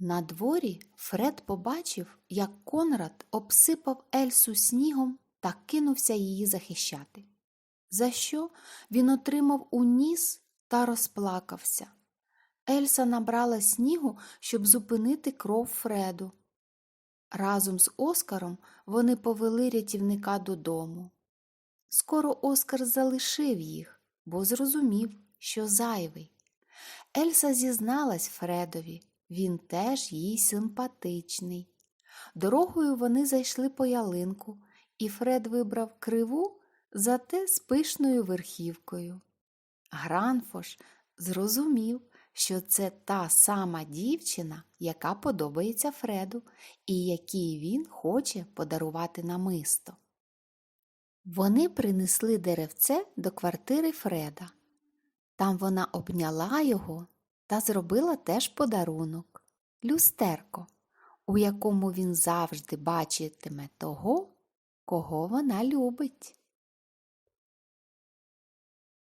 На дворі Фред побачив, як Конрад обсипав Ельсу снігом та кинувся її захищати. За що він отримав у ніс та розплакався. Ельса набрала снігу, щоб зупинити кров Фреду. Разом з Оскаром вони повели рятівника додому. Скоро Оскар залишив їх, бо зрозумів, що зайвий. Ельса зізналась Фредові, він теж їй симпатичний. Дорогою вони зайшли по ялинку, і Фред вибрав криву, зате з пишною верхівкою. Гранфош зрозумів, що це та сама дівчина, яка подобається Фреду, і якій він хоче подарувати намисто. Вони принесли деревце до квартири Фреда. Там вона обняла його та зробила теж подарунок люстерко, у якому він завжди бачитиме того, кого вона любить.